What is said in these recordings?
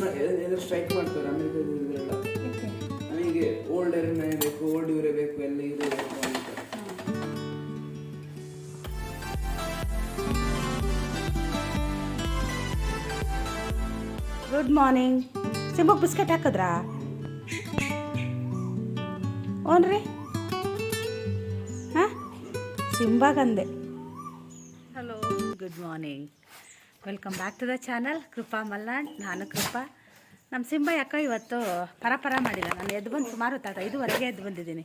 ಎಲ್ಲ ಸ್ಟ್ರೈಕ್ ಮಾಡ್ತಾರೆ ಅಮೆರಿಕದ ನನಗೆ ಓಲ್ಡ್ ಎರನೇ ಬೇಕು ಓಲ್ಡ್ ಇವರೇ ಬೇಕು ಎಲ್ಲ ಇವರೇ ಬೇಕು ಅಂತ. ಗುಡ್ ಮಾರ್ನಿಂಗ್ ಸಿಂಬಕ್ ಬಿಸ್ಕೆಟ್ ಹಾಕಿದ್ರಾ? ಓನ್ರಿ ಹಾಂ? ಸಿಂಬಾಗಂದೆ hello good morning welcome back to the channel Krupa Malnad ನಾನು ಕೃಪಾ ನಮ್ಮ ಸಿಂಬ ಯಾಕೋ ಇವತ್ತು ಪರಪರ ಪರ ಮಾಡಿಲ್ಲ. ನಾನು ಎದ್ದು ಬಂದು ಸುಮಾರು ಹೊತ್ತಾಟ ಐದುವರೆಗೆ ಎದ್ದು ಬಂದಿದ್ದೀನಿ.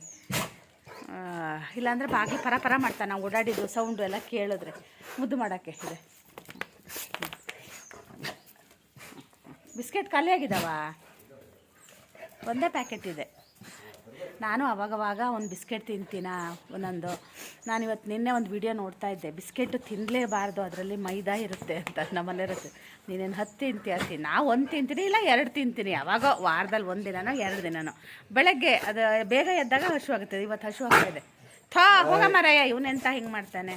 ಇಲ್ಲಾಂದರೆ ಬಾಗಿಲು ಪರಪರ ಪರ ಮಾಡ್ತಾನೆ. ನಾವು ಓಡಾಡಿದ್ದು ಸೌಂಡು ಎಲ್ಲ ಕೇಳಿದ್ರೆ, ಮುದ್ದು ಮಾಡೋಕ್ಕೆ ಇದೆ. ಬಿಸ್ಕೆಟ್ ಖಾಲಿ ಆಗಿದಾವ ಒಂದೇ ಪ್ಯಾಕೆಟ್ ಇದೆ. ನಾನು ಅವಾಗವಾಗ ಒಂದು ಬಿಸ್ಕೆಟ್ ತಿಂತೀನ? ಒಂದೊಂದು. ನಾನು ಇವತ್ತು ನಿನ್ನೆ ಒಂದು ವಿಡಿಯೋ ನೋಡ್ತಾ ಇದ್ದೆ. ಬಿಸ್ಕೆಟ್ ತಿನ್ನಲೇಬಾರ್ದು ಅದರಲ್ಲಿ ಮೈದಾ ಇರುತ್ತೆ ಅಂತ ನಮ್ಮನೆ ಇರುತ್ತೆ ನೀನೇನು ಹತ್ತು ತಿಂತೀಯ? ತಿನ್, ನಾವು ಒಂದು ತಿಂತೀನಿ, ಇಲ್ಲ ಎರಡು ತಿಂತೀನಿ. ಅವಾಗ ವಾರದಲ್ಲಿ ಒಂದು ದಿನನೋ, ಎರಡು ದಿನನೋ. ಬೆಳಗ್ಗೆ ಅದು ಬೇಗ ಎದ್ದಾಗ ಹಶು ಆಗುತ್ತೆ. ಇವತ್ತು ಹಶು ಆಗ್ತಾ ಇದೆ. ಥಾ, ಹೋಗ ಮರಯ್ಯ ಇವನೆಂತ ಹಿಂಗೆ ಮಾಡ್ತಾನೆ.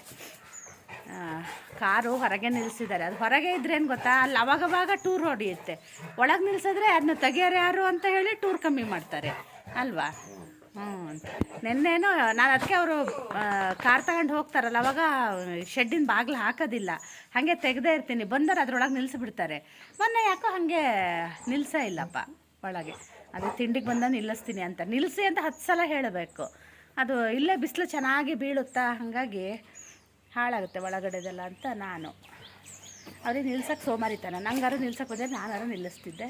ಕಾರು ಹೊರಗೆ ನಿಲ್ಲಿಸಿದ್ದಾರೆ ಅದು ಹೊರಗೆ ಇದ್ರೇನು ಗೊತ್ತಾ? ಅಲ್ಲಿ ಅವಾಗವಾಗ ಟೂರ್ ಹೊಡೆಯುತ್ತೆ. ಒಳಗೆ ನಿಲ್ಸಿದ್ರೆ ಅದನ್ನ ತೆಗಿಯೋರು ಯಾರು ಅಂತ ಹೇಳಿ ಟೂರ್ ಕಮ್ಮಿ ಮಾಡ್ತಾರೆ. ಅಲ್ವಾ? ಹ್ಞೂ ನಿನ್ನೇನು ನಾನು ಅದಕ್ಕೆ ಅವರು ಕಾರ್ ತಗೊಂಡು ಹೋಗ್ತಾರಲ್ಲ ಅವಾಗ ಶೆಡ್ಡಿನ ಬಾಗಿಲು ಹಾಕೋದಿಲ್ಲ. ಹಾಗೆ ತೆಗೆದೇ ಇರ್ತೀನಿ. ಬಂದರೆ ಅದ್ರೊಳಗೆ ನಿಲ್ಲಿಸ್ಬಿಡ್ತಾರೆ ಮೊನ್ನೆ ಯಾಕೋ ಹಾಗೆ ನಿಲ್ಸೇ ಇಲ್ಲಪ್ಪ ಒಳಗೆ. ಅದು ತಿಂಡಿಗೆ ಬಂದ ನಿಲ್ಲಿಸ್ತೀನಿ ಅಂತ. ನಿಲ್ಲಿಸಿ ಅಂತ ಹತ್ತು ಸಲ ಹೇಳಬೇಕು. ಅದು ಇಲ್ಲೇ ಬಿಸಿಲು ಚೆನ್ನಾಗಿ ಬೀಳುತ್ತಾ? ಹಾಗಾಗಿ ಹಾಳಾಗುತ್ತೆ ಒಳಗಡೆದೆಲ್ಲ ಅಂತ ನಾನು. ಅವ್ರಿಗೆ ನಿಲ್ಸಕ್ಕೆ ಸೋಮಾರಿತಾನೆ. ನಂಗಾರು ನಿಲ್ಸಕ್ಕೆ ಹೋದರೆ ನಾನಾರು ನಿಲ್ಲಿಸ್ತಿದ್ದೆ.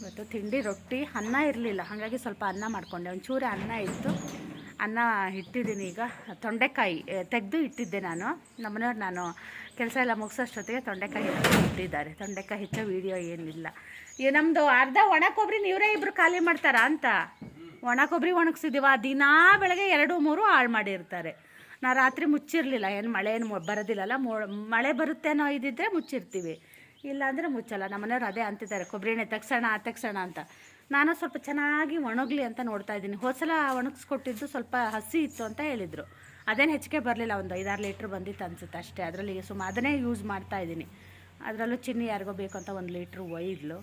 ಇವತ್ತು ತಿಂಡಿ ರೊಟ್ಟಿ, ಅನ್ನ ಇರಲಿಲ್ಲ. ಹಾಗಾಗಿ ಸ್ವಲ್ಪ ಅನ್ನ ಮಾಡಿಕೊಂಡೆ. ಒಂಚೂರು ಅನ್ನ ಇತ್ತು. ಅನ್ನ ಇಟ್ಟಿದ್ದೀನಿ ಈಗ. ತೊಂಡೆಕಾಯಿ ತೆಗೆದು ಇಟ್ಟಿದ್ದೆ ನಾನು. ನಮ್ಮನೆಯವ್ರು ನಾನು ಕೆಲಸ ಎಲ್ಲ ಮುಗಿಸೋಷ್ಟೊತ್ತಿಗೆ ತೊಂಡೆಕಾಯಿ ಇಟ್ಟಿದ್ದಾರೆ ತೊಂಡೆಕಾಯಿ ಹೆಚ್ಚೋ ವೀಡಿಯೋ ಏನಿಲ್ಲ. ಈ ನಮ್ಮದು ಅರ್ಧ ಒಣ ಕೊಬ್ಬರಿ ನೀವರೇ ಇಬ್ಬರು ಖಾಲಿ ಮಾಡ್ತಾರಾ ಅಂತ. ಒಣ ಕೊಬ್ಬರಿ ಒಣಗಿಸಿದ್ದೀವ ದಿನಾ ಬೆಳಗ್ಗೆ ಎರಡು, ಮೂರು ಹಾಳು ಮಾಡಿರ್ತಾರೆ. ನಾ ರಾತ್ರಿ ಮುಚ್ಚಿರಲಿಲ್ಲ. ಏನು ಮಳೆ, ಏನು ಬರೋದಿಲ್ಲಲ್ಲ. ಮಳೆ ಬರುತ್ತೇನೋ ಇದ್ದಿದ್ರೆ ಮುಚ್ಚಿರ್ತೀವಿ. ಇಲ್ಲಾಂದರೆ ಮುಚ್ಚಲ್ಲ. ನಮ್ಮನೆಯವ್ರು ಅದೇ ಅಂತಿದ್ದಾರೆ ಕೊಬ್ಬರಿ ಎಣ್ಣೆ ತೆಗ್ಸೋಣ ತಕ್ಷಣ ಅಂತ. ನಾನು ಸ್ವಲ್ಪ ಚೆನ್ನಾಗಿ ಒಣಗಲಿ ಅಂತ ನೋಡ್ತಾ ಇದ್ದೀನಿ. ಹೋದ್ಸಲ ಒಣಗಿಸ್ಕೊಟ್ಟಿದ್ದು ಸ್ವಲ್ಪ ಹಸಿ ಇತ್ತು ಅಂತ ಹೇಳಿದರು. ಅದೇನು ಹೆಚ್ಚಿಗೆ ಬರಲಿಲ್ಲ, ಒಂದು ಐದಾರು ಲೀಟ್ರ್ ಬಂದಿತ್ತು ಅನಿಸುತ್ತೆ ಅಷ್ಟೇ. ಅದರಲ್ಲಿ ಸುಮ್ಮ ಅದನ್ನೇ ಯೂಸ್ ಮಾಡ್ತಾ ಇದ್ದೀನಿ. ಅದರಲ್ಲೂ ಚಿನ್ನಿ ಯಾರಿಗೋ ಬೇಕು ಅಂತ ಒಂದು ಲೀಟ್ರ್ ಒಯ್ದಲು.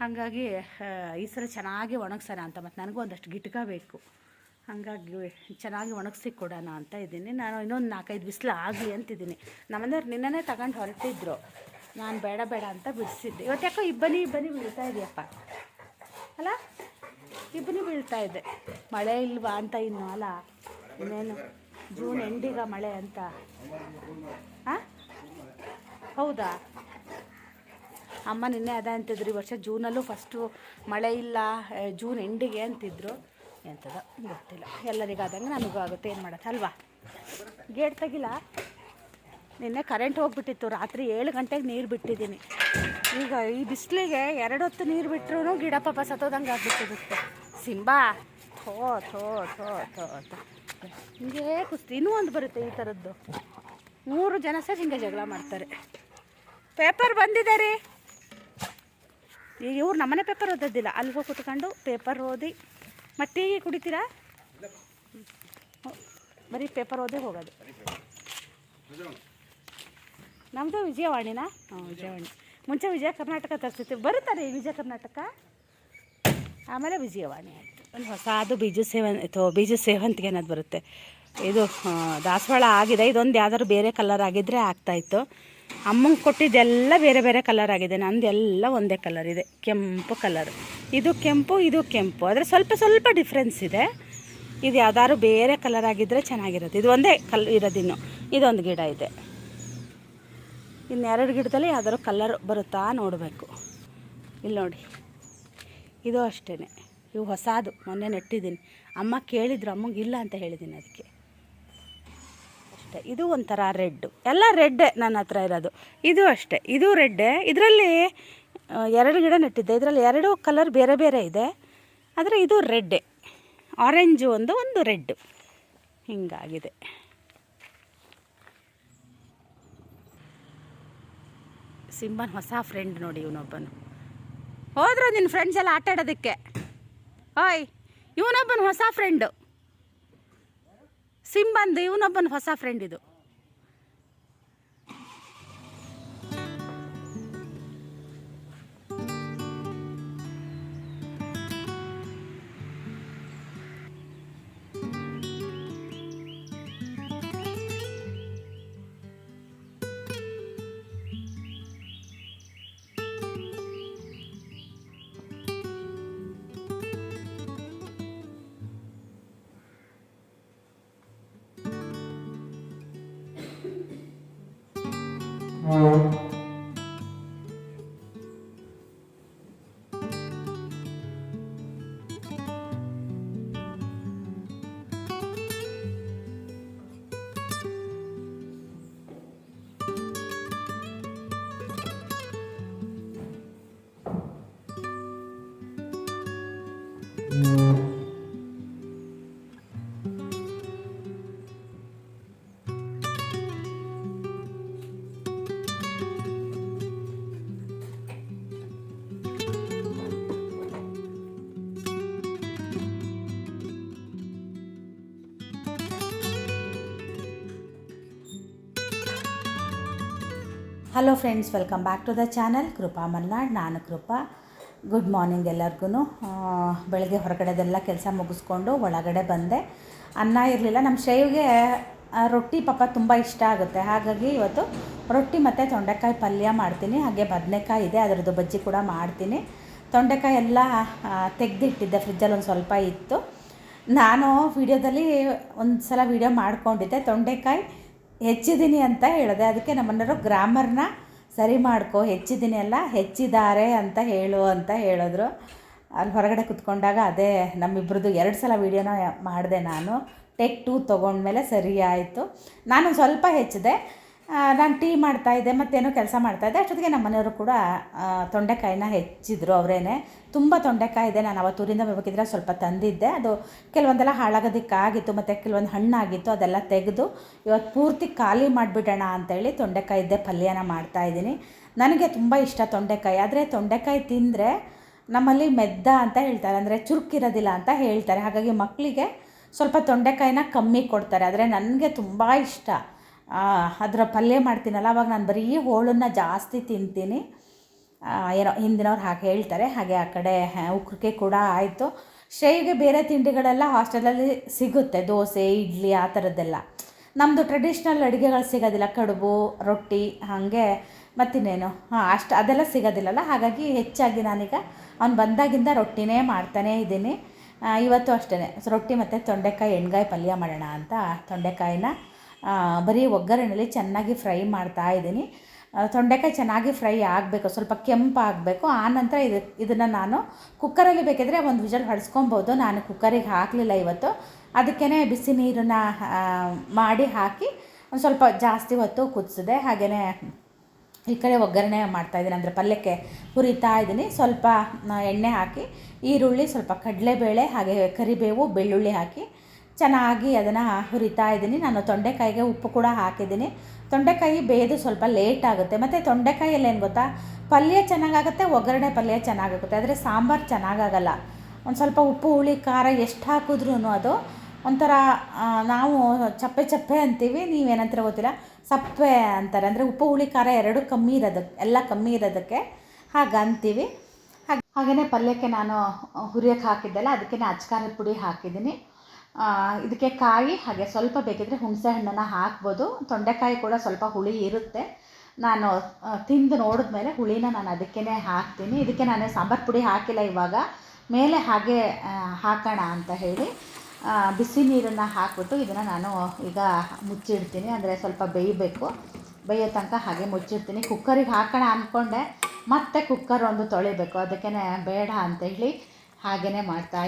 ಹಾಗಾಗಿ ಈ ಸಲ ಚೆನ್ನಾಗಿ ಒಣಗ್ಸೋಣ ಅಂತ. ಮತ್ತು ನನಗೂ ಒಂದಷ್ಟು ಗಿಟ್ಕ ಬೇಕು. ಹಾಗಾಗಿ ಚೆನ್ನಾಗಿ ಒಣಗಿಸಿ ಕೊಡೋಣ ಅಂತ ಇದ್ದೀನಿ. ನಾನು ಇನ್ನೊಂದು ನಾಲ್ಕೈದು ಬಿಸಿಲು ಆಗಲಿ ಅಂತಿದ್ದೀನಿ. ನಮ್ಮನೆಯವ್ರು ನಿನ್ನೆ ತಗೊಂಡು ಹೊರಟಿದ್ರು. ನಾನು ಬೇಡ ಬೇಡ ಅಂತ ಬಿಡಿಸಿದ್ದೆ. ಇವತ್ತು ಯಾಕೋ ಇಬ್ಬನಿ ಇಬ್ಬನಿ ಬೀಳ್ತಾ ಇದೆಯಪ್ಪ. ಅಲ್ಲ? ಇಬ್ಬನಿ ಬೀಳ್ತಾ ಇದೆ. ಮಳೆ ಇಲ್ವಾ ಅಂತ ಇನ್ನು, ಅಲ್ಲ? ಇನ್ನೇನು? ಜೂನ್ ಎಂಡಿಗ ಮಳೆ ಅಂತ. ಹಾಂ ಹೌದಾ? ಅಮ್ಮ ನಿನ್ನೆ ಅದ ಅಂತಿದ್ರು, ಈ ವರ್ಷ ಜೂನಲ್ಲೂ ಫಸ್ಟು ಮಳೆ ಇಲ್ಲ ಜೂನ್ ಎಂಡಿಗೆ ಅಂತಿದ್ರು. ಎಂಥದ ಗೊತ್ತಿಲ್ಲ. ಎಲ್ಲರಿಗಾದಂಗೆ ನನಗೂ ಆಗುತ್ತೆ. ಏನು ಮಾಡೋದು ಅಲ್ವಾ? ಗೇಟ್ ತೆಗಿಲ್ಲ ನಿನ್ನೆ ಕರೆಂಟ್ ಹೋಗ್ಬಿಟ್ಟಿತ್ತು. ರಾತ್ರಿ ಏಳು ಗಂಟೆಗೆ ನೀರು ಬಿಟ್ಟಿದ್ದೀನಿ. ಈಗ ಈ ಬಿಸಿಲಿಗೆ ಎರಡು ಹೊತ್ತು ನೀರು ಬಿಟ್ಟರು ಗಿಡ ಪಾಪ ಸತ್ತೋದಂಗೆ ಆಗ್ಬಿಟ್ಟಿರುತ್ತೆ. ಸಿಂಬಾ, ಥೋ ಥೋ ಥೋ ಥೋ ಥೋ. ಹಿಂಗೆ ಕುಸ್ತಿ. ಇನ್ನೂ ಒಂದು ಬರುತ್ತೆ ಈ ಥರದ್ದು ಮೂರು ಜನ ಸೇರಿ ಹಿಂಗೆ ಜಗಳ ಮಾಡ್ತಾರೆ. ಪೇಪರ್ ಬಂದಿದೆ ರೀ. ಈಗ ಇವ್ರು ನಮ್ಮನೆ ಪೇಪರ್ ಓದೋದಿಲ್ಲ. ಅಲ್ಲಿ ಹೋಗಿ ಕುತ್ಕೊಂಡು ಪೇಪರ್ ಓದಿ. ಮತ್ತೆ ಟೀ ಕುಡಿತೀರಾ. ಬರೀ ಪೇಪರ್ ಓದಿ ಹೋಗೋದು. ನಮ್ಮದು ವಿಜಯವಾಣಿನಾ? ಹಾಂ ವಿಜಯವಾಣಿ. ಮುಂಚೆ ವಿಜಯ ಕರ್ನಾಟಕ ತರಿಸ್ತೀವಿ ಬರುತ್ತಾರೆ ವಿಜಯ ಕರ್ನಾಟಕ? ಆಮೇಲೆ ವಿಜಯವಾಣಿ ಆಯಿತು. ಒಂದು ಹೊಸದು ಬೀಜ ಸೇವನ್ ಅಥವಾ ಬೀಜ ಸೇವಂತಿಗೆ ಅನ್ನೋದು ಬರುತ್ತೆ. ಇದು ದಾಸವಾಳ ಆಗಿದೆ. ಇದೊಂದು ಯಾವ್ದಾದ್ರು ಬೇರೆ ಕಲರ್ ಆಗಿದ್ದರೆ ಆಗ್ತಾಯಿತ್ತು ಅಮ್ಮಂಗೆ ಕೊಟ್ಟಿದ್ದೆಲ್ಲ ಬೇರೆ ಬೇರೆ ಕಲರ್ ಆಗಿದೆ. ನಂದೆಲ್ಲ ಒಂದೇ ಕಲರ್ ಇದೆ. ಕೆಂಪು ಕಲರ್ ಇದು ಕೆಂಪು ಇದು ಕೆಂಪು. ಆದರೆ ಸ್ವಲ್ಪ ಸ್ವಲ್ಪ ಡಿಫ್ರೆನ್ಸ್ ಇದೆ. ಇದು ಯಾವ್ದಾದ್ರು ಬೇರೆ ಕಲರ್ ಆಗಿದ್ದರೆ ಚೆನ್ನಾಗಿರುತ್ತೆ. ಇದು ಒಂದೇ ಕಲ್ ಇರೋದಿನ್ನು. ಇದೊಂದು ಗಿಡ ಇದೆ. ಇನ್ನೆರಡು ಗಿಡದಲ್ಲಿ ಯಾವ್ದಾದ್ರು ಕಲರ್ ಬರುತ್ತಾ ನೋಡಬೇಕು. ಇಲ್ಲಿ ನೋಡಿ. ಇದು ಅಷ್ಟೇ ಇವು ಹೊಸದು. ಮೊನ್ನೆ ನೆಟ್ಟಿದ್ದೀನಿ. ಅಮ್ಮ ಕೇಳಿದ್ರು, ಅಮ್ಮಗೆ ಇಲ್ಲ ಅಂತ ಹೇಳಿದ್ದೀನಿ ಅದಕ್ಕೆ. ಅಷ್ಟೇ. ಇದು ಒಂಥರ ರೆಡ್ಡು ಎಲ್ಲ ರೆಡ್ಡೆ ನನ್ನ ಹತ್ರ ಇರೋದು. ಇದು ಅಷ್ಟೇ. ಇದು ರೆಡ್ಡೆ. ಇದರಲ್ಲಿ ಎರಡು ಗಿಡ ನೆಟ್ಟಿದ್ದೆ. ಇದರಲ್ಲಿ ಎರಡು ಕಲರ್ ಬೇರೆ ಬೇರೆ ಇದೆ. ಆದರೆ ಇದು ರೆಡ್ಡೆ. ಆರೆಂಜು ಒಂದು ಒಂದು ರೆಡ್ಡು ಹಿಂಗಾಗಿದೆ. ಸಿಂಬನ್ ಹೊಸ ಫ್ರೆಂಡ್ ನೋಡಿ ಇವನೊಬ್ಬನು. ಹೋದ್ರು ನಿನ್ನ ಫ್ರೆಂಡ್ಸ್ ಎಲ್ಲ ಆಟ ಆಡೋದಕ್ಕೆ? ಓಯ್, ಇವನೊಬ್ಬನ ಹೊಸ ಫ್ರೆಂಡು ಸಿಂಬಂದು ಇವನೊಬ್ಬನ ಹೊಸ ಫ್ರೆಂಡ್ ಇದು. Hello friends welcome back to the channel Krupa Malnad, ನಾನು ಕೃಪಾ. ಗುಡ್ ಮಾರ್ನಿಂಗ್ ಎಲ್ಲರಿಗೂ ಬೆಳಗ್ಗೆ ಹೊರಗಡೆದೆಲ್ಲ ಕೆಲಸ ಮುಗಿಸ್ಕೊಂಡು ಒಳಗಡೆ ಬಂದೆ. ಅನ್ನ ಇರಲಿಲ್ಲ ನಮ್ಮ ಶೈವ್ಗೆ ರೊಟ್ಟಿ ಪಾಪ ತುಂಬ ಇಷ್ಟ ಆಗುತ್ತೆ. ಹಾಗಾಗಿ ಇವತ್ತು ರೊಟ್ಟಿ ಮತ್ತು ತೊಂಡೆಕಾಯಿ ಪಲ್ಯ ಮಾಡ್ತೀನಿ. ಹಾಗೆ ಬದನೆಕಾಯಿ ಇದೆ, ಅದರದ್ದು ಬಜ್ಜಿ ಕೂಡ ಮಾಡ್ತೀನಿ. ತೊಂಡೆಕಾಯಿ ಎಲ್ಲ ತೆಗೆದಿಟ್ಟಿದ್ದೆ, ಫ್ರಿಜ್ಜಲ್ಲಿ ಒಂದು ಸ್ವಲ್ಪ ಇತ್ತು. ನಾನು ವಿಡಿಯೋದಲ್ಲಿ ಒಂದು ಸಲ ವೀಡಿಯೋ ಮಾಡ್ಕೊಂಡಿದ್ದೆ. ತೊಂಡೆಕಾಯಿ ಹೆಚ್ಚಿದ್ದೀನಿ ಅಂತ ಹೇಳಿದೆ. ಅದಕ್ಕೆ ನಮ್ಮನೆಯವರು ಗ್ರಾಮರ್ನ ಸರಿ ಮಾಡ್ಕೊ ಹೆಚ್ಚಿದ್ದೀನಿ ಅಲ್ಲ ಹೆಚ್ಚಿದ್ದಾರೆ ಅಂತ ಹೇಳು ಅಂತ ಹೇಳಿದ್ರು. ಅಲ್ಲಿ ಹೊರಗಡೆ ಕುತ್ಕೊಂಡಾಗ ಅದೇ ನಮ್ಮಿಬ್ರದ್ದು ಎರಡು ಸಲ ವೀಡಿಯೋನ ಮಾಡಿದೆ ನಾನು. ಟೆಕ್ ಟೂ ತೊಗೊಂಡ್ಮೇಲೆ ಸರಿ ಆಯಿತು. ನಾನು ಸ್ವಲ್ಪ ಹೆಚ್ಚಿದೆ. ನಾನು ಟೀ ಮಾಡ್ತಾಯಿದ್ದೆ ಮತ್ತೇನೋ ಕೆಲಸ ಮಾಡ್ತಾಯಿದ್ದೆ ಅಷ್ಟೊತ್ತಿಗೆ ನಮ್ಮ ಮನೆಯವರು ಕೂಡ ತೊಂಡೆಕಾಯಿನ ಹೆಚ್ಚಿದ್ರು ಅವರೇನೆ. ತುಂಬ ತೊಂಡೆಕಾಯಿ ಇದೆ, ನಾನು ಅವತ್ತು ಊರಿಂದ ಸ್ವಲ್ಪ ತಂದಿದ್ದೆ. ಅದು ಕೆಲವೊಂದೆಲ್ಲ ಹಾಳಾಗೋದಕ್ಕಾಗಿತ್ತು, ಮತ್ತು ಕೆಲವೊಂದು ಹಣ್ಣಾಗಿತ್ತು, ಅದೆಲ್ಲ ತೆಗೆದು ಇವತ್ತು ಪೂರ್ತಿ ಖಾಲಿ ಮಾಡಿಬಿಡೋಣ ಅಂತೇಳಿ ತೊಂಡೆಕಾಯಿದ್ದೆ ಪಲ್ಯನ ಮಾಡ್ತಾಯಿದ್ದೀನಿ ನನಗೆ ತುಂಬ ಇಷ್ಟ ತೊಂಡೆಕಾಯಿ. ಆದರೆ ತೊಂಡೆಕಾಯಿ ತಿಂದರೆ ನಮ್ಮಲ್ಲಿ ಮೆದ್ದ ಅಂತ ಹೇಳ್ತಾರೆ, ಅಂದರೆ ಚುರುಕಿರೋದಿಲ್ಲ ಅಂತ ಹೇಳ್ತಾರೆ. ಹಾಗಾಗಿ ಮಕ್ಕಳಿಗೆ ಸ್ವಲ್ಪ ತೊಂಡೆಕಾಯಿನ ಕಮ್ಮಿ ಕೊಡ್ತಾರೆ. ಆದರೆ ನನಗೆ ತುಂಬ ಇಷ್ಟ. ಅದರ ಪಲ್ಯ ಮಾಡ್ತೀನಲ್ಲ, ಅವಾಗ ನಾನು ಬರೀ ಹೋಳನ್ನು ಜಾಸ್ತಿ ತಿಂತೀನಿ. ಏನೋ ಹಿಂದಿನವ್ರು ಹಾಗೆ ಹೇಳ್ತಾರೆ, ಹಾಗೆ ಆ ಕಡೆ ಉಕ್ರಿಕೆ ಕೂಡ ಆಯಿತು. ಶ್ರೇಯಿಗೆ ಬೇರೆ ತಿಂಡಿಗಳೆಲ್ಲ ಹಾಸ್ಟೆಲಲ್ಲಿ ಸಿಗುತ್ತೆ, ದೋಸೆ, ಇಡ್ಲಿ, ಆ ಥರದ್ದೆಲ್ಲ. ನಮ್ಮದು ಟ್ರೆಡಿಷ್ನಲ್ ಅಡುಗೆಗಳು ಸಿಗೋದಿಲ್ಲ, ಕಡುಬು, ರೊಟ್ಟಿ, ಹಾಗೆ ಮತ್ತಿನ್ನೇನು? ಹಾಂ, ಅಷ್ಟು ಅದೆಲ್ಲ ಸಿಗೋದಿಲ್ಲಲ್ಲ, ಹಾಗಾಗಿ ಹೆಚ್ಚಾಗಿ ನಾನೀಗ ಅವ್ನು ಬಂದಾಗಿಂದ ರೊಟ್ಟಿನೇ ಮಾಡ್ತಾನೇ ಇದ್ದೀನಿ. ಇವತ್ತು ಅಷ್ಟೇ ರೊಟ್ಟಿ ಮತ್ತು ತೊಂಡೆಕಾಯಿ, ಎಣ್ಗಾಯಿ ಪಲ್ಯ ಮಾಡೋಣ ಅಂತ, ತೊಂಡೆಕಾಯಿನ ಬರೀ ಒಗ್ಗರಣೆಯಲ್ಲಿ ಚೆನ್ನಾಗಿ ಫ್ರೈ ಮಾಡ್ತಾ ಇದ್ದೀನಿ. ತೊಂಡೆಕಾಯಿ ಚೆನ್ನಾಗಿ ಫ್ರೈ ಆಗಬೇಕು, ಸ್ವಲ್ಪ ಕೆಂಪು ಆಗಬೇಕು. ಆನಂತರ ಇದು, ಇದನ್ನು ನಾನು ಕುಕ್ಕರಲ್ಲಿ ಬೇಕಿದ್ರೆ ಒಂದು ವಿಜಲ್ ಹೊಡೆಸ್ಕೊಬೋದು. ನಾನು ಕುಕ್ಕರಿಗೆ ಹಾಕಲಿಲ್ಲ ಇವತ್ತು. ಅದಕ್ಕೇ ಬಿಸಿ ನೀರನ್ನ ಮಾಡಿ ಹಾಕಿ ಒಂದು ಸ್ವಲ್ಪ ಜಾಸ್ತಿ ಹೊತ್ತು ಕುದಿಸಿದೆ. ಹಾಗೆಯೇ ಈ ಕಡೆ ಒಗ್ಗರಣೆ ಮಾಡ್ತಾಯಿದ್ದೀನಿ ಅಂದರೆ ಪಲ್ಯಕ್ಕೆ ಹುರಿತಾ ಇದ್ದೀನಿ. ಸ್ವಲ್ಪ ಎಣ್ಣೆ ಹಾಕಿ, ಈರುಳ್ಳಿ, ಸ್ವಲ್ಪ ಕಡಲೆಬೇಳೆ, ಹಾಗೆ ಕರಿಬೇವು, ಬೆಳ್ಳುಳ್ಳಿ ಹಾಕಿ ಚೆನ್ನಾಗಿ ಅದನ್ನು ಹುರಿತಾ ಇದ್ದೀನಿ. ನಾನು ತೊಂಡೆಕಾಯಿಗೆ ಉಪ್ಪು ಕೂಡ ಹಾಕಿದ್ದೀನಿ. ತೊಂಡೆಕಾಯಿ ಬೇಯೋದು ಸ್ವಲ್ಪ ಲೇಟ್ ಆಗುತ್ತೆ. ಮತ್ತು ತೊಂಡೆಕಾಯಲ್ಲಿ ಏನು ಗೊತ್ತಾ? ಪಲ್ಯ ಚೆನ್ನಾಗಾಗುತ್ತೆ, ಒಗ್ಗರಣೆ ಪಲ್ಯ ಚೆನ್ನಾಗಾಗುತ್ತೆ. ಆದರೆ ಸಾಂಬಾರು ಚೆನ್ನಾಗಾಗಲ್ಲ. ಒಂದು ಸ್ವಲ್ಪ ಉಪ್ಪು, ಹುಳಿ, ಖಾರ ಎಷ್ಟು ಹಾಕಿದ್ರೂ ಅದು ಒಂಥರ ನಾವು ಚಪ್ಪೆ ಚಪ್ಪೆ ಅಂತೀವಿ. ನೀವೇನಂತಾರೆ ಗೊತ್ತಿಲ್ಲ? ಸಪ್ಪೆ ಅಂತಾರೆ. ಅಂದರೆ ಉಪ್ಪು, ಹುಳಿ, ಖಾರ ಎರಡು ಕಮ್ಮಿ ಇರೋದಕ್ಕೆ ಎಲ್ಲ ಕಮ್ಮಿ ಇರೋದಕ್ಕೆ ಹಾಗೆ ಅಂತೀವಿ. ಹಾಗೆ ಹಾಗೆಯೇ ಪಲ್ಯಕ್ಕೆ ನಾನು ಹುರಿಯೋಕ್ಕೆ ಹಾಕಿದ್ದೆಲ್ಲ, ಅದಕ್ಕೆ ಅಚ್ಕಾರದ ಪುಡಿ ಹಾಕಿದ್ದೀನಿ. ಇದಕ್ಕೆ ಕಾಯಿ ಹಾಗೆ ಸ್ವಲ್ಪ ಬೇಕಿದ್ರೆ ಹುಣಸೆ ಹಣ್ಣನ್ನು ಹಾಕ್ಬೋದು. ತೊಂಡೆಕಾಯಿ ಕೂಡ ಸ್ವಲ್ಪ ಹುಳಿ ಇರುತ್ತೆ. ನಾನು ತಿಂದು ನೋಡಿದ ಮೇಲೆ ಹುಳಿನ ನಾನು ಅದಕ್ಕೇ ಹಾಕ್ತೀನಿ. ಇದಕ್ಕೆ ನಾನು ಸಾಂಬಾರು ಪುಡಿ ಹಾಕಿಲ್ಲ ಇವಾಗ. ಮೇಲೆ ಹಾಗೆ ಹಾಕೋಣ ಅಂತ ಹೇಳಿ ಬಿಸಿ ನೀರನ್ನು ಹಾಕ್ಬಿಟ್ಟು ಇದನ್ನು ನಾನು ಈಗ ಮುಚ್ಚಿಡ್ತೀನಿ. ಅಂದರೆ ಸ್ವಲ್ಪ ಬೇಯಬೇಕು. ಬೇಯೋ ತನಕ ಹಾಗೆ ಮುಚ್ಚಿಡ್ತೀನಿ. ಕುಕ್ಕರಿಗೆ ಹಾಕೋಣ ಅಂದ್ಕೊಂಡೆ ಮತ್ತೆ ಕುಕ್ಕರ್ ಒಂದು ತೊಳಿಬೇಕು. ಅದಕ್ಕೇ ಬೇಡ ಅಂತ ಹೇಳಿ ಹಾಗೆಯೇ ಮಾಡ್ತಾ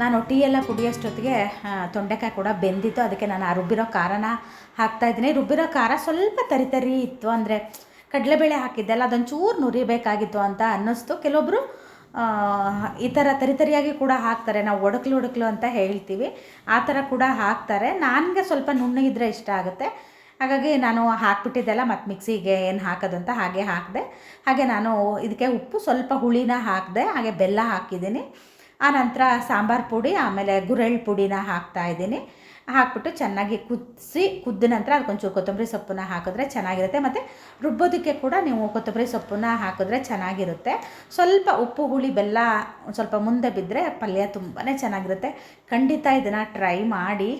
ನಾನು ಟೀ ಎಲ್ಲ ಕುಡಿಯೋಷ್ಟೊತ್ತಿಗೆ ತೊಂಡೆಕಾಯಿ ಕೂಡ ಬೆಂದಿತ್ತು. ಅದಕ್ಕೆ ನಾನು ಆ ರುಬ್ಬಿರೋ ಖಾರನ ಹಾಕ್ತಾಯಿದ್ದೀನಿ ರುಬ್ಬಿರೋ ಖಾರ ಸ್ವಲ್ಪ ತರಿ ತರಿ ಇತ್ತು. ಅಂದರೆ ಕಡಲೆಬೇಳೆ ಹಾಕಿದ್ದೆಲ್ಲ ಅದೊಂಚೂರು ನುರಿಬೇಕಾಗಿತ್ತು ಅಂತ ಅನ್ನಿಸ್ತು. ಕೆಲವೊಬ್ಬರು ಈ ಥರ ತರಿತರಿಯಾಗಿ ಕೂಡ ಹಾಕ್ತಾರೆ. ನಾವು ಒಡಕ್ಲು ಒಡಕ್ಲು ಅಂತ ಹೇಳ್ತೀವಿ. ಆ ಥರ ಕೂಡ ಹಾಕ್ತಾರೆ. ನನಗೆ ಸ್ವಲ್ಪ ನುಣ್ಣಗಿದ್ರೆ ಇಷ್ಟ ಆಗುತ್ತೆ. ಹಾಗಾಗಿ ನಾನು ಹಾಕ್ಬಿಟ್ಟಿದ್ದೆಲ್ಲ ಮತ್ತು ಮಿಕ್ಸಿಗೆ ಏನು ಹಾಕೋದಂತ ಹಾಗೆ ಹಾಕಿದೆ. ಹಾಗೆ ನಾನು ಇದಕ್ಕೆ ಉಪ್ಪು ಸ್ವಲ್ಪ ಹುಳಿನ ಹಾಕಿದೆ, ಹಾಗೆ ಬೆಲ್ಲ ಹಾಕಿದ್ದೀನಿ. ಆನಂತರ ಸಾಂಬಾರು ಪುಡಿ, ಆಮೇಲೆ ಗುರೆಳ್ ಪುಡಿನ ಹಾಕ್ತಾ ಇದ್ದೀನಿ. ಹಾಕ್ಬಿಟ್ಟು ಚೆನ್ನಾಗಿ ಕುದಿಸಿ, ಕುದ್ದ ನಂತರ ಅದಕ್ಕೊಂಚೂರು ಕೊತ್ತಂಬರಿ ಸೊಪ್ಪನ್ನ ಹಾಕಿದ್ರೆ ಚೆನ್ನಾಗಿರುತ್ತೆ. ಮತ್ತು ರುಬ್ಬೋದಕ್ಕೆ ಕೂಡ ನೀವು ಕೊತ್ತಂಬರಿ ಸೊಪ್ಪನ್ನ ಹಾಕಿದ್ರೆ ಚೆನ್ನಾಗಿರುತ್ತೆ. ಸ್ವಲ್ಪ ಉಪ್ಪು, ಹುಳಿ, ಬೆಲ್ಲ ಸ್ವಲ್ಪ ಮುಂದೆ ಬಿದ್ದರೆ ಪಲ್ಯ ತುಂಬಾ ಚೆನ್ನಾಗಿರುತ್ತೆ. ಖಂಡಿತ ಇದನ್ನು ಟ್ರೈ ಮಾಡಿ.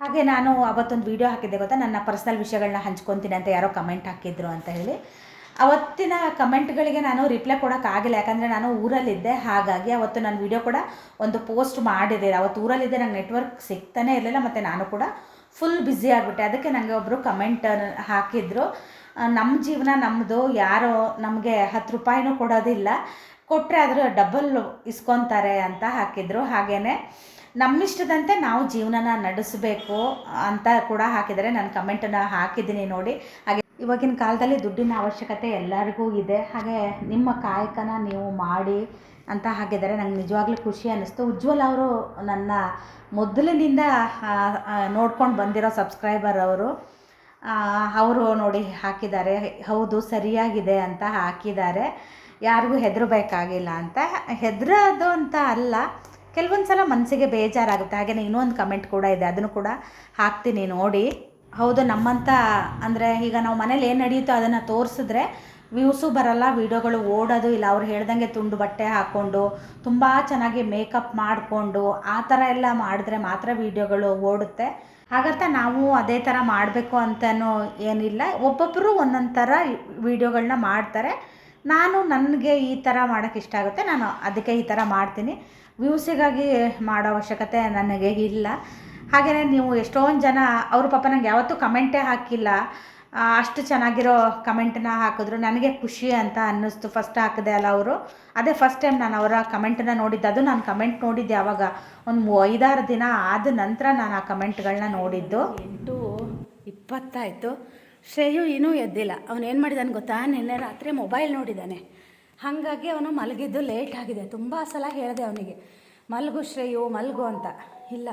ಹಾಗೆ ನಾನು ಅವತ್ತೊಂದು ವೀಡಿಯೋ ಹಾಕಿದ್ದೆ ಗೊತ್ತಾ? ನನ್ನ ಪರ್ಸ್ನಲ್ ವಿಷಯಗಳನ್ನ ಹಂಚ್ಕೊತೀನಿ ಅಂತ ಯಾರೋ ಕಮೆಂಟ್ ಹಾಕಿದ್ರು ಅಂತ ಹೇಳಿ. ಅವತ್ತಿನ ಕಮೆಂಟ್ಗಳಿಗೆ ನಾನು ರಿಪ್ಲೈ ಕೊಡೋಕ್ಕಾಗಿಲ್ಲ ಯಾಕಂದರೆ ನಾನು ಊರಲ್ಲಿದ್ದೆ. ಹಾಗಾಗಿ ಅವತ್ತು ನಾನು ವಿಡಿಯೋ ಕೂಡ ಒಂದು ಪೋಸ್ಟ್ ಮಾಡಿದೆ ಅವತ್ತು ಊರಲ್ಲಿದ್ದೆ, ನಂಗೆ ನೆಟ್ವರ್ಕ್ ಸಿಗ್ತಾನೆ ಇರಲಿಲ್ಲ, ಮತ್ತು ನಾನು ಕೂಡ ಫುಲ್ ಬ್ಯುಸಿ ಆಗಿಬಿಟ್ಟೆ. ಅದಕ್ಕೆ ನನಗೆ ಒಬ್ಬರು ಕಮೆಂಟ್ ಹಾಕಿದ್ರು. ನಮ್ಮ ಜೀವನ ನಮ್ಮದು ಯಾರೋ ನಮಗೆ ಹತ್ತು ರೂಪಾಯಿನೂ ಕೊಡೋದಿಲ್ಲ. ಕೊಟ್ಟರೆ ಅದರ ಡಬಲ್ ಇಸ್ಕೊತಾರೆ ಅಂತ ಹಾಕಿದ್ರು. ಹಾಗೇ ನಮ್ಮಿಷ್ಟದಂತೆ ನಾವು ಜೀವನನ ನಡೆಸಬೇಕು ಅಂತ ಕೂಡ ಹಾಕಿದರೆ ನಾನು ಕಮೆಂಟನ್ನು ಹಾಕಿದ್ದೀನಿ ನೋಡಿ. ಹಾಗೆ ಇವಾಗಿನ ಕಾಲದಲ್ಲಿ ದುಡ್ಡಿನ ಅವಶ್ಯಕತೆ ಎಲ್ಲರಿಗೂ ಇದೆ. ಹಾಗೆ ನಿಮ್ಮ ಕಾಯಕನ ನೀವು ಮಾಡಿ ಅಂತ ಹಾಕಿದ್ದಾರೆ ನಂಗೆ ನಿಜವಾಗ್ಲೂ ಖುಷಿ ಅನ್ನಿಸ್ತು. ಉಜ್ವಲ್ ಅವರು ನನ್ನ ಮೊದಲಿನಿಂದ ನೋಡ್ಕೊಂಡು ಬಂದಿರೋ ಸಬ್ಸ್ಕ್ರೈಬರ್ ಅವರು ಅವರು ನೋಡಿ ಹಾಕಿದ್ದಾರೆ. ಹೌದು, ಸರಿಯಾಗಿದೆ ಅಂತ ಹಾಕಿದ್ದಾರೆ. ಯಾರಿಗೂ ಹೆದರಬೇಕಾಗಿಲ್ಲ ಅಂತ. ಹೆದರೋದು ಅಂತ ಅಲ್ಲ ಕೆಲವೊಂದು ಸಲ ಮನಸ್ಸಿಗೆ ಬೇಜಾರಾಗುತ್ತೆ. ಹಾಗೆಯೇ ಇನ್ನೊಂದು ಕಮೆಂಟ್ ಕೂಡ ಇದೆ. ಅದನ್ನು ಕೂಡ ಹಾಕ್ತೀನಿ ನೋಡಿ. ಹೌದು ನಮ್ಮಂಥ ಅಂದರೆ ಈಗ ನಾವು ಮನೇಲಿ ಏನು ನಡೆಯುತ್ತೋ ಅದನ್ನು ತೋರಿಸಿದ್ರೆ ವ್ಯೂಸು ಬರಲ್ಲ, ವೀಡಿಯೋಗಳು ಓಡೋದು ಇಲ್ಲ. ಅವ್ರು ಹೇಳ್ದಂಗೆ ತುಂಡು ಬಟ್ಟೆ ಹಾಕ್ಕೊಂಡು ತುಂಬ ಚೆನ್ನಾಗಿ ಮೇಕಪ್ ಮಾಡಿಕೊಂಡು, ಆ ಥರ ಎಲ್ಲ ಮಾಡಿದ್ರೆ ಮಾತ್ರ ವೀಡಿಯೋಗಳು ಓಡುತ್ತೆ. ಹಾಗಂತ ನಾವು ಅದೇ ಥರ ಮಾಡಬೇಕು ಅಂತನೂ ಏನಿಲ್ಲ. ಒಬ್ಬೊಬ್ಬರು ಒಂದೊಂದು ಥರ ವೀಡಿಯೋಗಳನ್ನ ಮಾಡ್ತಾರೆ. ನಾನು ನನಗೆ ಈ ಥರ ಮಾಡೋಕ್ಕೆ ಇಷ್ಟ ಆಗುತ್ತೆ. ನಾನು ಅದಕ್ಕೆ ಈ ಥರ ಮಾಡ್ತೀನಿ. ವ್ಯೂಸಿಗಾಗಿ ಮಾಡೋ ಅವಶ್ಯಕತೆ ನನಗೆ ಇಲ್ಲ. ಹಾಗೆಯೇ ನೀವು ಎಷ್ಟೊಂದು ಜನ, ಅವರು ಪಾಪ ನಂಗೆ ಯಾವತ್ತೂ ಕಮೆಂಟೇ ಹಾಕಿಲ್ಲ. ಅಷ್ಟು ಚೆನ್ನಾಗಿರೋ ಕಮೆಂಟನ್ನ ಹಾಕಿದ್ರು. ನನಗೆ ಖುಷಿ ಅಂತ ಅನ್ನಿಸ್ತು. ಫಸ್ಟ್ ಹಾಕಿದೆ ಅಲ್ಲ ಅವರು. ಅದೇ ಫಸ್ಟ್ ಟೈಮ್ ನಾನು ಅವರ ಕಮೆಂಟನ್ನ ನೋಡಿದ್ದು. ಅದು ನಾನು ಕಮೆಂಟ್ ನೋಡಿದ್ದೆ ಯಾವಾಗ ಒಂದು ಐದಾರು ದಿನ ಆದ ನಂತರ ನಾನು ಆ ಕಮೆಂಟ್ಗಳನ್ನ ನೋಡಿದ್ದು. ಎಂಟು ಇಪ್ಪತ್ತಾಯಿತು. ಶ್ರೇಯು ಇನ್ನೂ ಎದ್ದಿಲ್ಲ. ಅವನು ಏನು ಮಾಡಿದಾನೆ ಗೊತ್ತಾ? ನಿನ್ನೆ ರಾತ್ರಿ ಮೊಬೈಲ್ ನೋಡಿದ್ದಾನೆ ಹಾಗಾಗಿ ಅವನು ಮಲಗಿದ್ದು ಲೇಟ್ ಆಗಿದೆ. ತುಂಬ ಸಲ ಹೇಳಿದೆ ಅವನಿಗೆ, ಮಲಗು ಶ್ರೇಯು, ಮಲಗು ಅಂತ. ಇಲ್ಲ.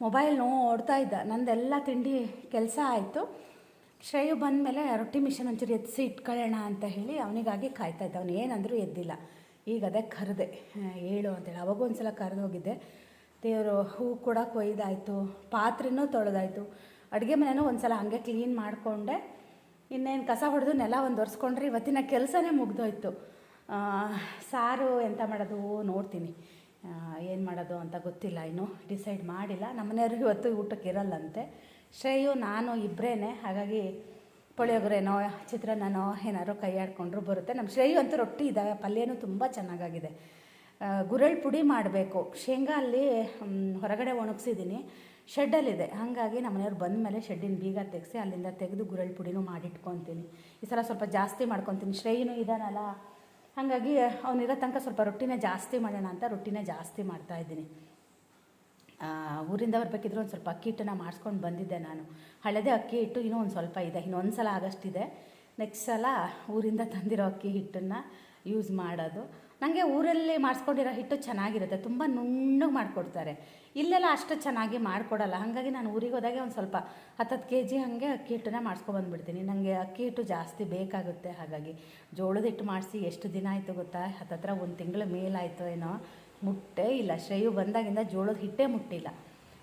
ಮೊಬೈಲ್ ನೋಡ್ತಾ ಇದ್ದ. ನಂದೆಲ್ಲ ತಿಂಡಿ ಕೆಲಸ ಆಯಿತು. ಶ್ರೇಯು ಬಂದಮೇಲೆ ರೊಟ್ಟಿ ಮಿಷನ್ ಒಂಚೂರು ಎತ್ತಿಸಿ ಇಟ್ಕೊಳ್ಳೋಣ ಅಂತ ಹೇಳಿ ಅವನಿಗಾಗಿ ಕಾಯ್ತಾ ಇದ್ದ. ಅವನು ಏನಂದರೂ ಎದ್ದಿಲ್ಲ. ಈಗ ಅದೇ ಕರೆದೆ. ಹೇಳು ಅಂತೇಳಿ ಅವಾಗೂ ಒಂದು ಸಲ ಕರೆದು ಹೋಗಿದ್ದೆ. ದೇವರು, ಹೂ ಕೂಡ ಕೊಯ್ದಾಯಿತು. ಪಾತ್ರೆನೂ ತೊಳೆದಾಯಿತು. ಅಡುಗೆ ಮನೆಯೂ ಒಂದು ಸಲ ಹಂಗೆ ಕ್ಲೀನ್ ಮಾಡಿಕೊಂಡೆ. ಇನ್ನೇನು ಕಸ ಹೊಡೆದು ನೆಲ ಒಂದು ಒರೆಸ್ಕೊಂಡ್ರೆ ಇವತ್ತಿನ ಕೆಲಸನೇ ಮುಗ್ದೋಯ್ತು. ಸಾರು ಎಂತ ಮಾಡೋದು ನೋಡ್ತೀನಿ. ಏನು ಮಾಡೋದು ಅಂತ ಗೊತ್ತಿಲ್ಲ ಇನ್ನು. ಡಿಸೈಡ್ ಮಾಡಿಲ್ಲ. ನಮ್ಮನೆಯವರು ಇವತ್ತು ಊಟಕ್ಕೆ ಇರಲ್ಲಂತೆ. ಶ್ರೇಯು, ನಾನು ಇಬ್ಬರೇ ಹಾಗಾಗಿ ಪುಳಿಯೋಗರೆನೋ, ಚಿತ್ರಾನ್ನನೋ, ಏನಾದ್ರು ಕೈ ಆಡ್ಕೊಂಡ್ರು ಬರುತ್ತೆ. ನಮ್ಮ ಶ್ರೇಯು ಅಂತೂ ರೊಟ್ಟಿ ಇದ್ದಾವೆ. ಪಲ್ಯನೂ ತುಂಬ ಚೆನ್ನಾಗಾಗಿದೆ. ಗುರಳ್ ಪುಡಿ ಮಾಡಬೇಕು. ಶೇಂಗಾ ಅಲ್ಲಿ ಹೊರಗಡೆ ಒಣಗಿಸಿದ್ದೀನಿ ಶೆಡ್ಡಲ್ಲಿದೆ ಹಾಗಾಗಿ ನಮ್ಮ ಮನೆಯವ್ರು ಬಂದ ಮೇಲೆ ಶೆಡ್ಡಿನ ಬೀಗ ತೆಗೆಸಿ ಅಲ್ಲಿಂದ ತೆಗೆದು ಗುರಳ್ ಪುಡಿನೂ ಮಾಡಿಟ್ಕೊತೀನಿ. ಈ ಸಲ ಸ್ವಲ್ಪ ಜಾಸ್ತಿ ಮಾಡ್ಕೊತೀನಿ. ಶ್ರೇಯೂ ಇದ್ದಾನಲ್ಲ. ಹಾಗಾಗಿ ಅವನಿರೋ ತನಕ ಸ್ವಲ್ಪ ರೊಟ್ಟಿನೇ ಜಾಸ್ತಿ ಮಾಡೋಣ ಅಂತ ರೊಟ್ಟಿನೇ ಜಾಸ್ತಿ ಮಾಡ್ತಾಯಿದ್ದೀನಿ ಊರಿಂದ ಬರಬೇಕಿದ್ರೆ ಒಂದು ಸ್ವಲ್ಪ ಅಕ್ಕಿ ಹಿಟ್ಟನ್ನ ಮಾಡಿಸ್ಕೊಂಡು ಬಂದಿದ್ದೆ ನಾನು. ಹಳೆದೇ ಅಕ್ಕಿ ಹಿಟ್ಟು ಇನ್ನೂ ಒಂದು ಸ್ವಲ್ಪ ಇದೆ. ಇನ್ನೊಂದು ಸಲ ಆಗಷ್ಟಿದೆ. ನೆಕ್ಸ್ಟ್ ಸಲ ಊರಿಂದ ತಂದಿರೋ ಅಕ್ಕಿ ಹಿಟ್ಟನ್ನು ಯೂಸ್ ಮಾಡೋದು. ನನಗೆ ಊರಲ್ಲಿ ಮಾಡಿಸ್ಕೊಂಡಿರೋ ಹಿಟ್ಟು ಚೆನ್ನಾಗಿರುತ್ತೆ, ತುಂಬ ನುಣ್ಣಗೆ ಮಾಡಿಕೊಡ್ತಾರೆ. ಇಲ್ಲೆಲ್ಲ ಅಷ್ಟು ಚೆನ್ನಾಗಿ ಮಾಡಿಕೊಡಲ್ಲ, ಹಾಗಾಗಿ ನಾನು ಊರಿಗೆ ಹೋದಾಗೆ ಒಂದು ಸ್ವಲ್ಪ ಹತ್ತತ್ತು ಕೆ ಜಿ ಹಾಗೆ ಅಕ್ಕಿ ಹಿಟ್ಟನ್ನ ಮಾಡಿಸ್ಕೊಬಂದ್ಬಿಡ್ತೀನಿ ನನಗೆ ಅಕ್ಕಿ ಹಿಟ್ಟು ಜಾಸ್ತಿ ಬೇಕಾಗುತ್ತೆ, ಹಾಗಾಗಿ ಜೋಳದ ಹಿಟ್ಟು ಮಾಡಿಸಿ ಎಷ್ಟು ದಿನ ಆಯಿತು ಗೊತ್ತಾ? ಹತ್ತತ್ರ ಒಂದು ತಿಂಗಳ ಮೇಲಾಯಿತು ಏನೋ, ಮುಟ್ಟೆ ಇಲ್ಲ. ಶ್ರೇಯು ಬಂದಾಗಿಂದ ಜೋಳದ ಹಿಟ್ಟೇ ಮುಟ್ಟಿಲ್ಲ.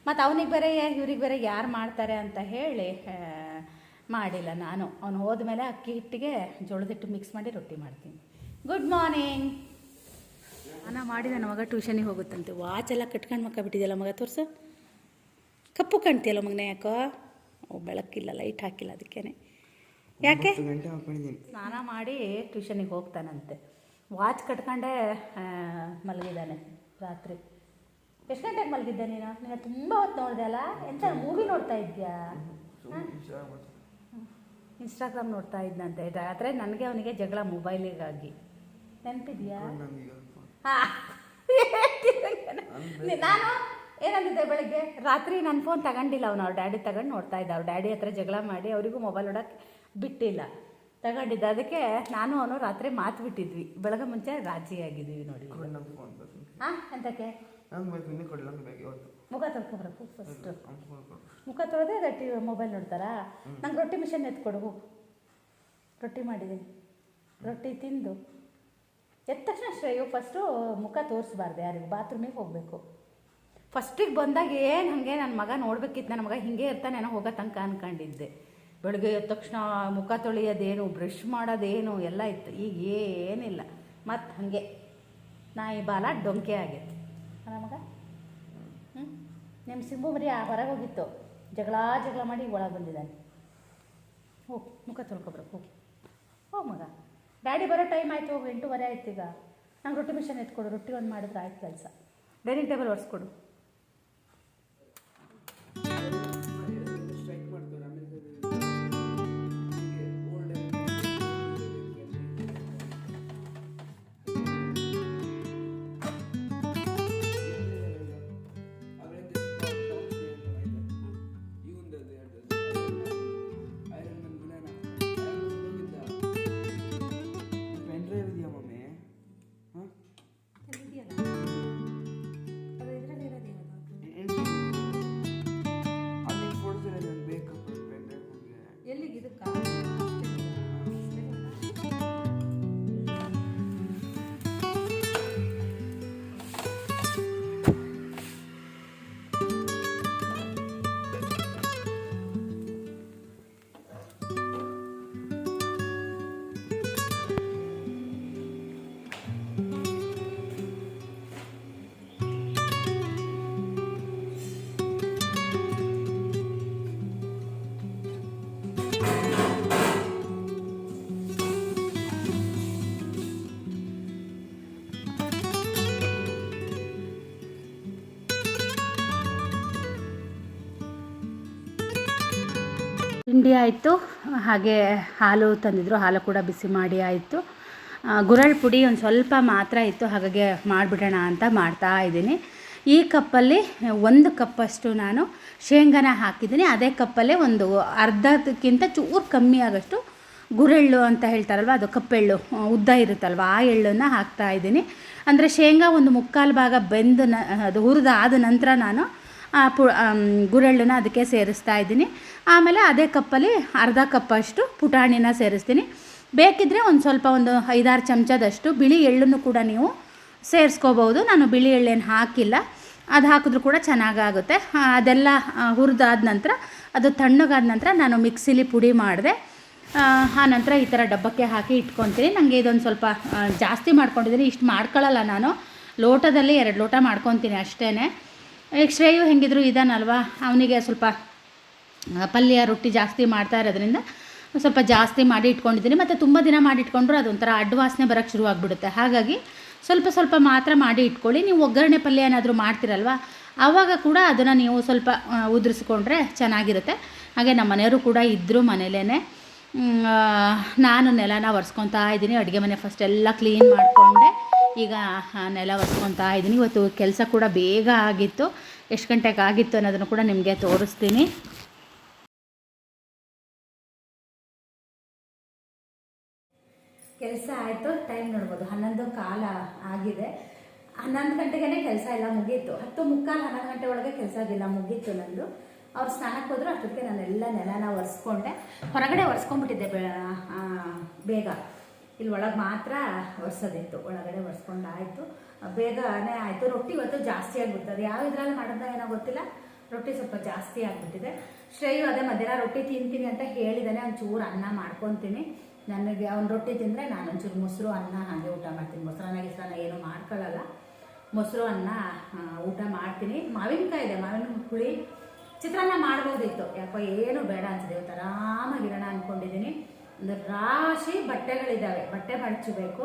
ಮತ್ತು ಅವನಿಗೆ ಬೇರೆ ಇವ್ರಿಗೆ ಬೇರೆ ಯಾರು ಮಾಡ್ತಾರೆ ಅಂತ ಹೇಳಿ ಮಾಡಿಲ್ಲ ನಾನು. ಅವನು ಹೋದ್ಮೇಲೆ ಅಕ್ಕಿ ಹಿಟ್ಟಿಗೆ ಜೋಳದ ಹಿಟ್ಟು ಮಿಕ್ಸ್ ಮಾಡಿ ರೊಟ್ಟಿ ಮಾಡ್ತೀನಿ. ಗುಡ್ ಮಾರ್ನಿಂಗ್ ಸ್ನಾನ ಮಾಡಿ ನನ್ನ ಮಗ ಟ್ಯೂಷನಿಗೆ ಹೋಗುತ್ತಂತೆ. ವಾಚ್ ಎಲ್ಲ ಕಟ್ಕೊಂಡು ಮಕ್ಕ ಬಿಟ್ಟಿದೆಯಲ್ಲ ಮಗ ತೋರಿಸು. ಕಪ್ಪು ಕಾಣ್ತೀಯಲ್ಲ ಮಗನೇ ಯಾಕೋ? ಓ ಬೆಳಕಿಲ್ಲ ಲೈಟ್ ಹಾಕಿಲ್ಲ ಅದಕ್ಕೇನೆ. ಯಾಕೆ? ಸ್ನಾನ ಮಾಡಿ ಟ್ಯೂಷನಿಗೆ ಹೋಗ್ತಾನಂತೆ. ವಾಚ್ ಕಟ್ಕೊಂಡೇ ಮಲಗಿದ್ದಾನೆ ರಾತ್ರಿ. ಎಷ್ಟು ಗಂಟೆಗೆ ಮಲಗಿದ್ದೆ ನೀನು? ನೀನು ತುಂಬ ಹೊತ್ತು ನೋಡಿದೆ ಅಲ್ಲ? ಎಂತ ಮೂವಿ ನೋಡ್ತಾ ಇದ್ಯಾ? ಇನ್ಸ್ಟಾಗ್ರಾಮ್ ನೋಡ್ತಾ ಇದ್ದಂತೆ ರಾತ್ರಿ ನನಗೆ ಅವನಿಗೆ ಜಗಳ ಮೊಬೈಲಿಗಾಗಿ ನೆನಪಿದ್ಯಾ? ನಾನು ಏನಂದಿದ್ದೆ ಬೆಳಗ್ಗೆ? ರಾತ್ರಿ ನನ್ನ ಫೋನ್ ತಗೊಂಡಿಲ್ಲ ಅವ್ನು. ಅವ್ರ ಡ್ಯಾಡಿ ತಗೊಂಡು ನೋಡ್ತಾ ಇದ್ದ. ಅವ್ರ ಡ್ಯಾಡಿ ಹತ್ರ ಜಗಳ ಮಾಡಿ ಅವರಿಗೂ ಮೊಬೈಲ್ ನೋಡೋಕೆ ಬಿಟ್ಟಿಲ್ಲ. ತಗೊಂಡಿದ್ದ. ಅದಕ್ಕೆ ನಾನು ಅವನು ರಾತ್ರಿ ಮಾತು ಬಿಟ್ಟಿದ್ವಿ. ಬೆಳಗ್ಗೆ ಮುಂಚೆ ರಾಜಿ ಆಗಿದ್ವಿ ನೋಡಿ. ಹಾಂ ಇವತ್ತು. ಮುಖ ತೊಳ್ಕೊಬರಕು ಫಸ್ಟು. ಮುಖ ತೊಳೆದೇ ಗಟ್ಟಿ ಮೊಬೈಲ್ ನೋಡ್ತಾರಾ? ನಂಗೆ ರೊಟ್ಟಿ ಮಿಷನ್ ಎತ್ಕೊಡು ರೊಟ್ಟಿ ಮಾಡಿದ್ದೀನಿ. ರೊಟ್ಟಿ ತಿಂದು. ಎದ್ದ ತಕ್ಷಣ ಶ್ರೇಯು ಫಸ್ಟು ಮುಖ ತೋರಿಸ್ಬಾರ್ದು ಯಾರಿಗೂ ಬಾತ್ರೂಮಿಗೆ ಹೋಗಬೇಕು. ಫಸ್ಟಿಗೆ ಬಂದಾಗ ಏನು ಹಾಗೆ ನನ್ನ ಮಗ ನೋಡ್ಬೇಕಿತ್ತು ನನ್ನ ಮಗ ಹಿಂಗೆ ಇರ್ತಾನೇನೋ ಹೋಗೋ ತನಕ ಅನ್ಕೊಂಡಿದ್ದೆ. ಬೆಳಗ್ಗೆ ಎದ್ದ ತಕ್ಷಣ ಮುಖ ತೊಳೆಯೋದೇನು ಬ್ರಷ್ ಮಾಡೋದೇನು ಎಲ್ಲ ಇತ್ತು. ಈಗ ಏನಿಲ್ಲ. ಮತ್ತು ಹಾಗೆ. ನಾಯಿ ಬಾಲ ಡೊಂಕೆ ಆಗೈತೆ ನನ್ನ ಮಗ? ಹ್ಞೂ ನಿಮ್ಮ ಸಿಂಬು ಮರಿ ಹೊರಗೆ ಹೋಗಿತ್ತು. ಜಗಳ ಜಗಳ ಮಾಡಿ ಒಳಗೆ ಬಂದಿದ್ದಾನೆ. ಹೋಗಿ, ಮುಖ ತೊಳ್ಕೊಬ್ರಕ್ಕೆ ಹೋಗಿ. ಹೋಗಿ ಮಗ. ಡ್ಯಾಡಿ ಬರೋ ಟೈಮ್ ಆಯಿತು, ಹೋಗಿ, ಎಂಟೂವರೆ ಆಯ್ತು ಈಗ. ನಂಗೆ ರೊಟ್ಟಿ ಮಿಷನ್ ಎತ್ಕೊಡು, ರೊಟ್ಟಿ ಒಂದು ಮಾಡಿದ್ರೆ ಆಯ್ತು ಕೆಲಸ. ಡೈನಿಂಗ್ ಟೇಬಲ್ ಒರೆಸ್ಕೊಡು. ತಿಂಡಿ ಆಯಿತು, ಹಾಗೆ ಹಾಲು ತಂದಿದ್ರು, ಹಾಲು ಕೂಡ ಬಿಸಿ ಮಾಡಿ ಆಯಿತು. ಗುರಳ್ ಪುಡಿ ಒಂದು ಸ್ವಲ್ಪ ಮಾತ್ರ ಇತ್ತು, ಹಾಗಾಗಿ ಮಾಡಿಬಿಡೋಣ ಅಂತ ಮಾಡ್ತಾ ಇದ್ದೀನಿ. ಈ ಕಪ್ಪಲ್ಲಿ ಒಂದು ಕಪ್ಪಷ್ಟು ನಾನು ಶೇಂಗಾನ ಹಾಕಿದ್ದೀನಿ. ಅದೇ ಕಪ್ಪಲ್ಲೇ ಒಂದು ಅರ್ಧಕ್ಕಿಂತ ಚೂರು ಕಮ್ಮಿ ಆಗೋಷ್ಟು ಗುರೆಳ್ಳು ಅಂತ ಹೇಳ್ತಾರಲ್ವ, ಅದು ಕಪ್ಪೆಳ್ಳು ಉದ್ದ ಇರುತ್ತಲ್ವ, ಆ ಎಳ್ಳನ್ನು ಹಾಕ್ತಾ ಇದ್ದೀನಿ. ಅಂದರೆ ಶೇಂಗಾ ಒಂದು ಮುಕ್ಕಾಲು ಭಾಗ ಬೆಂದು ನ, ಅದು ಹುರಿದಾದ ನಂತರ ನಾನು ಪು ಗುರೆಳ್ಳನ್ನ ಅದಕ್ಕೆ ಸೇರಿಸ್ತಾ ಇದ್ದೀನಿ. ಆಮೇಲೆ ಅದೇ ಕಪ್ಪಲ್ಲಿ ಅರ್ಧ ಕಪ್ಪಷ್ಟು ಪುಟಾಣಿನ ಸೇರಿಸ್ತೀನಿ. ಬೇಕಿದ್ದರೆ ಒಂದು ಸ್ವಲ್ಪ ಒಂದು ಐದಾರು ಚಮಚದಷ್ಟು ಬಿಳಿ ಎಳ್ಳನ್ನು ಕೂಡ ನೀವು ಸೇರಿಸ್ಕೋಬೋದು ನಾನು ಬಿಳಿ ಎಳ್ಳೇನು ಹಾಕಿಲ್ಲ. ಅದು ಹಾಕಿದ್ರೂ ಕೂಡ ಚೆನ್ನಾಗಾಗುತ್ತೆ. ಅದೆಲ್ಲ ಹುರಿದಾದ ನಂತರ, ಅದು ತಣ್ಣಗಾದ ನಂತರ ನಾನು ಮಿಕ್ಸಿಲಿ ಪುಡಿ ಮಾಡಿದೆ. ಆ ನಂತರ ಈ ಥರ ಡಬ್ಬಕ್ಕೆ ಹಾಕಿ ಇಟ್ಕೊತೀನಿ. ನನಗೆ ಇದೊಂದು ಸ್ವಲ್ಪ ಜಾಸ್ತಿ ಮಾಡ್ಕೊಂಡಿದ್ದೀನಿ. ಇಷ್ಟು ಮಾಡ್ಕೊಳ್ಳಲ್ಲ ನಾನು. ಲೋಟದಲ್ಲಿ ಎರಡು ಲೋಟ ಮಾಡ್ಕೊತೀನಿ ಅಷ್ಟೇ ಶ್ರೇಯು ಹೆಂಗಿದ್ರು ಇದಾನಲ್ವ? ಅವನಿಗೆ ಸ್ವಲ್ಪ ಪಲ್ಯ, ರೊಟ್ಟಿ ಜಾಸ್ತಿ ಮಾಡ್ತಾ ಇರೋದ್ರಿಂದ ಸ್ವಲ್ಪ ಜಾಸ್ತಿ ಮಾಡಿ ಇಟ್ಕೊಂಡಿದ್ದೀನಿ. ಮತ್ತು ತುಂಬ ದಿನ ಮಾಡಿ ಇಟ್ಕೊಂಡ್ರು ಅದೊಂಥರ ಅಡ್ವಾಸನೆ ಬರೋಕ್ಕೆ ಶುರು ಆಗಿಬಿಡುತ್ತೆ ಹಾಗಾಗಿ ಸ್ವಲ್ಪ ಸ್ವಲ್ಪ ಮಾತ್ರ ಮಾಡಿ ಇಟ್ಕೊಳ್ಳಿ. ನೀವು ಒಗ್ಗರಣೆ ಪಲ್ಯ ಏನಾದರೂ ಮಾಡ್ತಿರಲ್ವ ಆವಾಗ ಕೂಡ ಅದನ್ನು ನೀವು ಸ್ವಲ್ಪ ಉದುರಿಸ್ಕೊಂಡ್ರೆ ಚೆನ್ನಾಗಿರುತ್ತೆ. ಹಾಗೆ ನಮ್ಮ ಮನೆಯವರು ಕೂಡ ಇದ್ದರು ಮನೇಲೇ ನಾನು ನೆಲನ ಒರೆಸ್ಕೊತಾ ಇದ್ದೀನಿ. ಅಡುಗೆ ಮನೆ ಫಸ್ಟ್ ಎಲ್ಲ ಕ್ಲೀನ್ ಮಾಡಿಕೊಂಡೆ. ಈಗ ನೆಲ ಒಸ್ಕೊತಾ ಇದ್ದೀನಿ. ಇವತ್ತು ಕೆಲಸ ಕೂಡ ಬೇಗ ಆಗಿತ್ತು. ಎಷ್ಟು ಗಂಟೆಗೆ ಆಗಿತ್ತು ಅನ್ನೋದನ್ನು ಕೂಡ ನಿಮಗೆ ತೋರಿಸ್ತೀನಿ. ಕೆಲಸ ಆಯಿತು, ಟೈಮ್ ನೋಡ್ಬೋದು. ಹನ್ನೊಂದು ಕಾಲ ಆಗಿದೆ. ಹನ್ನೊಂದು ಗಂಟೆಗೆ ಕೆಲಸ ಎಲ್ಲ ಮುಗೀತು. ಹತ್ತು ಮುಕ್ಕಾಲು ಹನ್ನೊಂದು ಗಂಟೆ ಒಳಗೆ ಕೆಲಸ ಆಗಿಲ್ಲ ಮುಗೀತು ನಂದು. ಅವ್ರು ಸ್ನಾನಕ್ಕೆ ಹೋದ್ರು, ಅಷ್ಟೊತ್ತಿಗೆ ನಾನೆಲ್ಲ ನೆಲನ ಒರೆಸ್ಕೊಂಡೆ. ಹೊರಗಡೆ ಒರೆಸ್ಕೊಂಡ್ಬಿಟ್ಟಿದ್ದೆ ಬೇಗ. ಇಲ್ಲಿ ಒಳಗೆ ಮಾತ್ರ ಒರೆಸೋದಿತ್ತು, ಒಳಗಡೆ ಒರೆಸ್ಕೊಂಡು ಆಯಿತು ಬೇಗನೆ ಆಯಿತು. ರೊಟ್ಟಿ ಇವತ್ತು ಜಾಸ್ತಿ ಆಗಿಬಿಡ್ತದೆ. ಯಾವ ಇದ್ರಲ್ಲಿ ಮಾಡಿದ್ರೆ ಏನೋ ಗೊತ್ತಿಲ್ಲ. ರೊಟ್ಟಿ ಸ್ವಲ್ಪ ಜಾಸ್ತಿ ಆಗಿಬಿಟ್ಟಿದೆ. ಶ್ರೇಯು ಅದೇ ಮಧ್ಯಾಹ್ನ ರೊಟ್ಟಿ ತಿಂತೀನಿ ಅಂತ ಹೇಳಿದಾನೆ. ಒಂಚೂರು ಅನ್ನ ಮಾಡ್ಕೊತೀನಿ. ನನಗೆ ಅವ್ನು ರೊಟ್ಟಿ ತಿಂದರೆ ನಾನು ಒಂಚೂರು ಮೊಸರು, ಅನ್ನ ಹಾಗೆ ಊಟ ಮಾಡ್ತೀನಿ. ಮೊಸರನ್ನ ಗಿಸ್ರನ್ನ ಏನು ಮಾಡ್ಕೊಳ್ಳಲ್ಲ ಮೊಸರು, ಅನ್ನ ಊಟ ಮಾಡ್ತೀನಿ. ಮಾವಿನಕಾಯಿ ಇದೆ. ಮಾವಿನ ಹುಳಿ ಚಿತ್ರಾನ್ನ ಮಾಡ್ಬೋದಿತ್ತು. ಯಾಕೋ ಏನು ಬೇಡ ಅನ್ಸಿದೆ. ಇವತ್ತು ಆರಾಮಾಗಿರೋಣ ಅಂದ್ಕೊಂಡಿದ್ದೀನಿ ರಾಶಿ ಬಟ್ಟೆಗಳಿದ್ದಾವೆ ಬಟ್ಟೆ ಮಡಚಬೇಕು.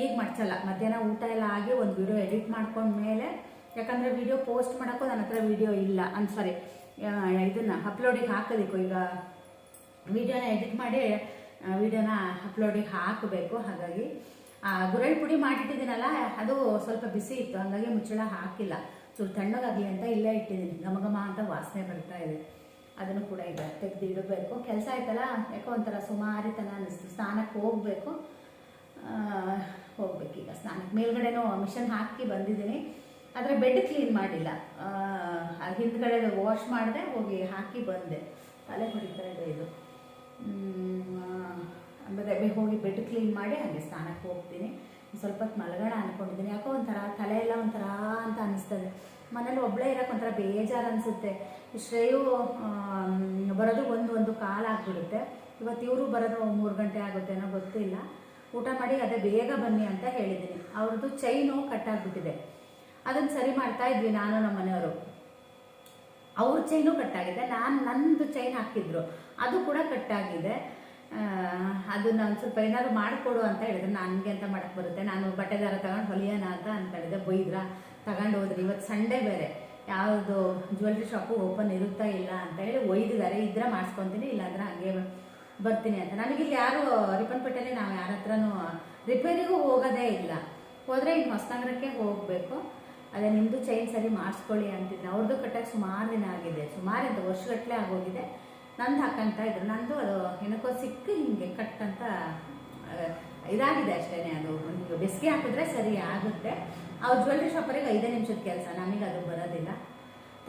ಈಗ ಮಡ್ಚಲ್ಲ. ಮಧ್ಯಾಹ್ನ ಊಟ ಎಲ್ಲ ಆಗಿ ಒಂದು ವಿಡಿಯೋ ಎಡಿಟ್ ಮಾಡ್ಕೊಂಡ್ಮೇಲೆ, ಯಾಕಂದರೆ ವಿಡಿಯೋ ಪೋಸ್ಟ್ ಮಾಡೋಕ್ಕೂ ನನ್ನ ಹತ್ರ ವಿಡಿಯೋ ಇಲ್ಲ. ಅಂತ ಸಾರಿ ಇದನ್ನು ಅಪ್ಲೋಡಿಗೆ ಹಾಕೋದಿಕ್ಕು ಈಗ ವಿಡಿಯೋನ ಎಡಿಟ್ ಮಾಡಿ ವಿಡಿಯೋನ ಅಪ್ಲೋಡಿಗೆ ಹಾಕಬೇಕು. ಹಾಗಾಗಿ ಗುರಳ್ ಪುಡಿ ಮಾಡಿಟ್ಟಿದ್ದೀನಲ್ಲ, ಅದು ಸ್ವಲ್ಪ ಬಿಸಿ ಇತ್ತು. ಹಾಗಾಗಿ ಮುಚ್ಚಳ ಹಾಕಿಲ್ಲ. ಚೂರು ತಣ್ಣಗಾಗಲಿ ಅಂತ ಇಲ್ಲೇ ಇಟ್ಟಿದ್ದೀನಿ. ಘಮ ಅಂತ ವಾಸನೆ ಬರ್ತಾ ಇದೆ. ಅದನ್ನು ಕೂಡ ಈಗ ತೆಗೆದು ಇಡಬೇಕು ಕೆಲಸ ಆಯ್ತಲ್ಲ? ಯಾಕೋ ಒಂಥರ ಸುಮಾರಿತನ ಅನ್ನಿಸ್ತು. ಸ್ನಾನಕ್ಕೆ ಹೋಗಬೇಕು. ಹೋಗ್ಬೇಕೀಗ ಸ್ನಾನಕ್ಕೆ. ಮೇಲ್ಗಡೆನೂ ಮಿಷನ್ ಹಾಕಿ ಬಂದಿದ್ದೀನಿ. ಆದರೆ ಬೆಡ್ ಕ್ಲೀನ್ ಮಾಡಿಲ್ಲ. ಹಿಂದ್ಗಡೆ ವಾಶ್ ಮಾಡಿದೆ, ಹೋಗಿ ಹಾಕಿ ಬಂದೆ. ತಲೆ ಹೊಡಿತಾ ಇದೆ. ಇದು ಆಮೇಲೆ ಹೋಗಿ ಬೆಡ್ ಕ್ಲೀನ್ ಮಾಡಿ ಹಾಗೆ ಸ್ನಾನಕ್ಕೆ ಹೋಗ್ತೀನಿ. ಸ್ವಲ್ಪ ಹೊತ್ತು ಮಲಗೋಣ ಅಂದ್ಕೊಂಡಿದ್ದೀನಿ ಯಾಕೋ ಒಂಥರ ತಲೆ ಎಲ್ಲ ಒಂಥರ ಅಂತ ಅನಿಸ್ತದೆ ಮನೇಲಿ ಒಬ್ಬಳೇ ಇರೋಕೆ ಒಂಥರ ಬೇಜಾರು ಅನಿಸುತ್ತೆ. ಶ್ರೇಯು ಬರೋದು ಒಂದು ಒಂದು ಕಾಲ ಆಗಿಬಿಡುತ್ತೆ. ಇವತ್ತು ಇವರು ಬರೋದು ಮೂರು ಗಂಟೆ ಆಗುತ್ತೇನೋ ಗೊತ್ತಿಲ್ಲ. ಊಟ ಮಾಡಿ ಅದೇ ಬೇಗ ಬನ್ನಿ ಅಂತ ಹೇಳಿದ್ದೀನಿ. ಅವ್ರದ್ದು ಚೈನು ಕಟ್ಟಾಗ್ಬಿಟ್ಟಿದೆ ಅದನ್ನು ಸರಿ ಮಾಡ್ತಾ ಇದ್ವಿ ನಾನು ನಮ್ಮ ಮನೆಯವರು. ಅವ್ರ ಚೈನು ಕಟ್ಟಾಗಿದೆ ನಾನು ನಂದು ಚೈನ್ ಹಾಕಿದ್ರು. ಅದು ಕೂಡ ಕಟ್ಟಾಗಿದೆ ಅದು ನಾನು ಸ್ವಲ್ಪ ಏನಾದ್ರು ಮಾಡಿಕೊಡು ಅಂತ ಹೇಳಿದ್ರೆ. ನನಗೆ ಅಂತ ಮಾಡಕ್ಕೆ ಬರುತ್ತೆ? ನಾನು ಬಟ್ಟೆದಾರ ತಗೊಂಡು ಹೊಲಿಯೋಣ ಅಂತ ಅನ್ಕೊಂಡಿದ್ದೆ ಬೈದ್ರ? ತಗೊಂಡು ಹೋದ್ರಿ. ಇವತ್ತು ಸಂಡೇ ಬೇರೆ. ಯಾವುದು ಜ್ಯುವೆಲ್ರಿ ಶಾಪು ಓಪನ್ ಇರುತ್ತಾ ಇಲ್ಲ ಅಂತ ಹೇಳಿ ಒಯ್ದಿದ್ದಾರೆ. ಇದ್ರೆ ಮಾಡಿಸ್ಕೊತೀನಿ, ಇಲ್ಲಾಂದ್ರೆ ಹಂಗೆ ಬರ್ತೀನಿ ಅಂತ. ನನಗಿಲ್ಲಿ ಯಾರು ರಿಪ್ಪನ್ಪೇಟೆಯಲ್ಲಿ ನಾವು ಯಾರ ಹತ್ರನೂ ರಿಪೇರಿಗೂ ಹೋಗೋದೇ ಇಲ್ಲ. ಹೋದರೆ ಈಗ ಹೊಸನಗರಕ್ಕೆ ಹೋಗಬೇಕು. ಅದೇ ನಿಮ್ಮದು ಚೈನ್ ಸರಿ ಮಾಡಿಸ್ಕೊಳ್ಳಿ ಅಂತಿದ್ದೆ ಅವ್ರದ್ದು ಕಟ್ಟಕ್ಕೆ ಸುಮಾರು ದಿನ ಆಗಿದೆ. ಸುಮಾರು ಅಂತ ವರ್ಷಗಟ್ಟಲೆ ಆಗೋಗಿದೆ. ನಂದು ಹಾಕಂತ ಇದ್ರು. ನಂದು ಅದು ಏನಕ್ಕೋ ಸಿಕ್ಕ ಹಿಂಗೆ ಕಟ್ ಅಂತ ಇದಾಗಿದೆ ಅಷ್ಟೇ ಅದು. ಬೆಸ್ಗೆ ಹಾಕಿದ್ರೆ ಸರಿ ಆಗುತ್ತೆ. ಅವ್ರ ಜ್ಯುವೆಲ್ರಿ ಶಾಪರಿಗೆ ಐದೇ ನಿಮಿಷದ ಕೆಲಸ ನಮಗೆ ಅದು ಬರೋದಿಲ್ಲ.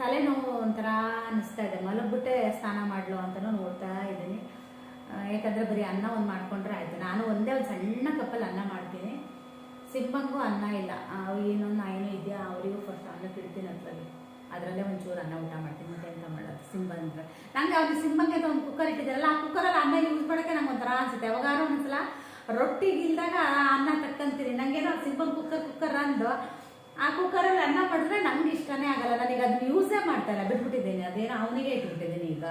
ತಲೆನೋವು ಒಂಥರ ಅನಿಸ್ತಾ ಇದೆ. ಮಲಗ್ಬಿಟ್ಟೆ ಸ್ನಾನ ಮಾಡಲು ಅಂತಲೂ ನೋಡ್ತಾ ಇದ್ದೀನಿ. ಯಾಕಂದರೆ ಬರೀ ಅನ್ನ ಒಂದು ಮಾಡ್ಕೊಂಡ್ರೆ ಆಯಿತು. ನಾನು ಒಂದೇ ಒಂದು ಸಣ್ಣ ಕಪ್ಪಲ್ಲಿ ಅನ್ನ ಮಾಡ್ತೀನಿ. ಸಿಂಪಂಗೂ ಅನ್ನ ಇಲ್ಲ. ಏನೋ ನಾಯಿನೋ ಇದೆಯಾ, ಅವರಿಗೂ ಫಸ್ಟ್ ಅನ್ನ ತಿಳ್ತೀನಿ ಅದರಲ್ಲಿ. ಅದರಲ್ಲೇ ಒಂಚೂರು ಅನ್ನ ಊಟ ಮಾಡ್ತೀನಿ, ಮತ್ತೆ ಎಂತ ಮಾಡೋದು? ಸಿಂಬ ಅಂದರೆ. ನಂಗೆ ಅವ್ರಿಗೆ ಸಿಂಬಂಗೆ ಒಂದು ಕುಕ್ಕರ್ ಇಟ್ಟಿದ್ದಾರಲ್ಲ, ಆ ಕುಕ್ಕರಲ್ಲಿ ಅನ್ನ ಯೂಸ್ ಮಾಡೋಕ್ಕೆ ನಂಗೆ ಒಂಥರ ಅನ್ಸುತ್ತೆ. ಯಾವಾಗಾರು ಒಂದ್ಸಲ ರೊಟ್ಟಿಗೆ ಇಲ್ದಾಗ ಅನ್ನ ತಕ್ಕಂತೀನಿ ನಂಗೇನೋ ಸಿಂಪಲ್ ಕುಕ್ಕರ್ ಕುಕ್ಕರ್ ಅಂದು. ಆ ಕುಕ್ಕರಲ್ಲಿ ಅನ್ನ ಮಾಡಿದ್ರೆ ನಮ್ಗೆ ಇಷ್ಟನೇ ಆಗಲ್ಲ. ನನಗೆ ಅದನ್ನ ಯೂಸೇ ಮಾಡ್ತಾ ಇಲ್ಲ. ಬಿಟ್ಬಿಟ್ಟಿದ್ದೀನಿ. ಅದೇನೋ ಅವನಿಗೆ ಇಟ್ಬಿಟ್ಟಿದ್ದೀನಿ ಈಗ.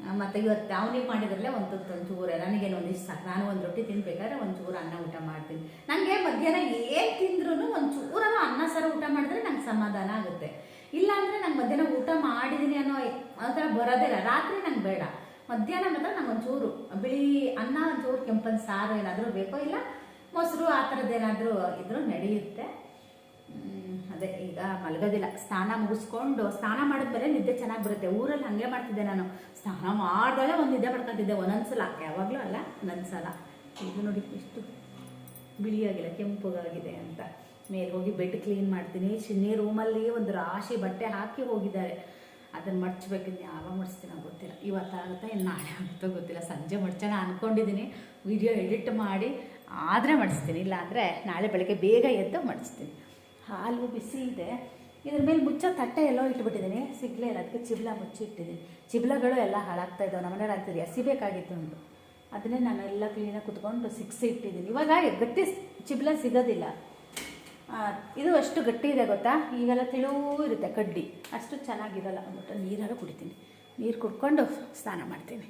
ಆ, ಮತ್ತೆ ಇವತ್ತು ಅವನಿಗೆ ಮಾಡಿದ್ರಲ್ಲೇ ಒಂದು ತುತ್ತು ಒಂದು ಚೂರು ನನಗೇನು ಒಂದು ಇಷ್ಟ ನಾನು ಒಂದು ರೊಟ್ಟಿ ತಿನ್ಬೇಕಾದ್ರೆ ಒಂದು ಚೂರು ಅನ್ನ ಊಟ ಮಾಡ್ತೀನಿ. ನನಗೆ ಮಧ್ಯಾಹ್ನ ಏನು ತಿಂದ್ರೂ ಒಂದು ಚೂರನು ಅನ್ನ ಸಾರು ಊಟ ಮಾಡಿದ್ರೆ ನಂಗೆ ಸಮಾಧಾನ ಆಗುತ್ತೆ. ಇಲ್ಲಾಂದರೆ ನಂಗೆ ಮಧ್ಯಾಹ್ನ ಊಟ ಮಾಡಿದ್ದೀನಿ ಅನ್ನೋ ಒಂಥರ ಬರೋದೇ ಇಲ್ಲ. ರಾತ್ರಿ ನಂಗೆ ಬೇಡ. ಮಧ್ಯಾಹ್ನ ಮಾತ್ರ ಒಂಚೂರು ಬಿಳಿ ಅನ್ನ ಒಂಚೂರು ಕೆಂಪನ್ ಸಾರು ಏನಾದರೂ ಬೇಕೋ ಇಲ್ಲ, ಮೊಸರು ಆ ಥರದ್ದು ಏನಾದರೂ ಇದ್ರೂ ನಡೆಯುತ್ತೆ. ಅದೇ ಈಗ ಮಲಗೋದಿಲ್ಲ. ಸ್ನಾನ ಮುಗಿಸ್ಕೊಂಡು, ಸ್ನಾನ ಮಾಡಿದ್ಮೇಲೆ ನಿದ್ದೆ ಚೆನ್ನಾಗಿ ಬರುತ್ತೆ. ಊರಲ್ಲಿ ಹಾಗೆ ಮಾಡ್ತಿದ್ದೆ ನಾನು. ಸ್ನಾನ ಮಾಡಿದಾಗ ಒಂದು ನಿದ್ದೆ ಮಾಡ್ಕೊತಿದ್ದೆ, ಒಂದೊಂದ್ಸಲ. ಯಾವಾಗಲೂ ಅಲ್ಲ, ಒಂದೊಂದ್ಸಲ. ಇದು ನೋಡಿ ಎಷ್ಟು ಬಿಳಿಯಾಗಿಲ್ಲ ಕೆಂಪುಗಾಗಿದೆ ಅಂತ. ಮೇಲೆ ಹೋಗಿ ಬೆಡ್ ಕ್ಲೀನ್ ಮಾಡ್ತೀನಿ. ಚಿನ್ನಿ ರೂಮಲ್ಲಿ ಒಂದು ರಾಶಿ ಬಟ್ಟೆ ಹಾಕಿ ಹೋಗಿದ್ದಾರೆ. ಅದನ್ನು ಮಡ್ಚ್ಬೇಕಿದ್ದು ಯಾವಾಗ ಮಡಿಸ್ತೀನೋ ಗೊತ್ತಿಲ್ಲ. ಇವತ್ತಾಗುತ್ತಾ ಇನ್ನು ನಾಳೆ ಆಗುತ್ತೋ ಗೊತ್ತಿಲ್ಲ. ಸಂಜೆ ಮಡ್ಚೋಣ ಅಂದ್ಕೊಂಡಿದ್ದೀನಿ ವಿಡಿಯೋ ಎಡಿಟ್ ಮಾಡಿ ಆದರೆ ಮಡಿಸ್ತೀನಿ ಇಲ್ಲಾಂದರೆ ನಾಳೆ ಬೆಳಗ್ಗೆ ಬೇಗ ಎದ್ದು ಮಡಿಸ್ತೀನಿ ಹಾಲು ಬಿಸಿ ಇದೆ. ಇದ್ರ ಮೇಲೆ ಮುಚ್ಚ ತಟ್ಟೆ ಎಲ್ಲೋ ಇಟ್ಬಿಟ್ಟಿದ್ದೀನಿ ಸಿಗ್ಲೇ ಇಲ್ಲ. ಅದಕ್ಕೆ ಚಿಬ್ಲ ಮುಚ್ಚಿ ಇಟ್ಟಿದ್ದೀನಿ ಚಿಬ್ಲಗಳು ಎಲ್ಲ ಹಾಳಾಗ್ತಾ ಇದ್ದಾವೆ ನಮ್ಮನೇಲಿ ರಾತ್ರಿ ಎಸಿಬೇಕಾಗಿತ್ತು ಉಂಟು ಅದನ್ನೇ ನಾನೆಲ್ಲ ಕ್ಲೀನಾಗಿ ಕುತ್ಕೊಂಡು ಸಿಕ್ಸಿ ಇಟ್ಟಿದ್ದೀನಿ ಇವಾಗ ಗಟ್ಟಿ ಚಿಬ್ಲ ಸಿಗೋದಿಲ್ಲ. ಇದು ಅಷ್ಟು ಗಟ್ಟಿ ಇದೆ ಗೊತ್ತಾ? ಈಗೆಲ್ಲ ತಿಳುವು ಇರುತ್ತೆ ಕಡ್ಡಿ. ಅಷ್ಟು ಚೆನ್ನಾಗಿರಲ್ಲ. ಅಂದ್ಬಿಟ್ಟು ನೀರಾರು ಕುಡಿತೀನಿ. ನೀರು ಕುಡ್ಕೊಂಡು ಸ್ನಾನ ಮಾಡ್ತೀನಿ.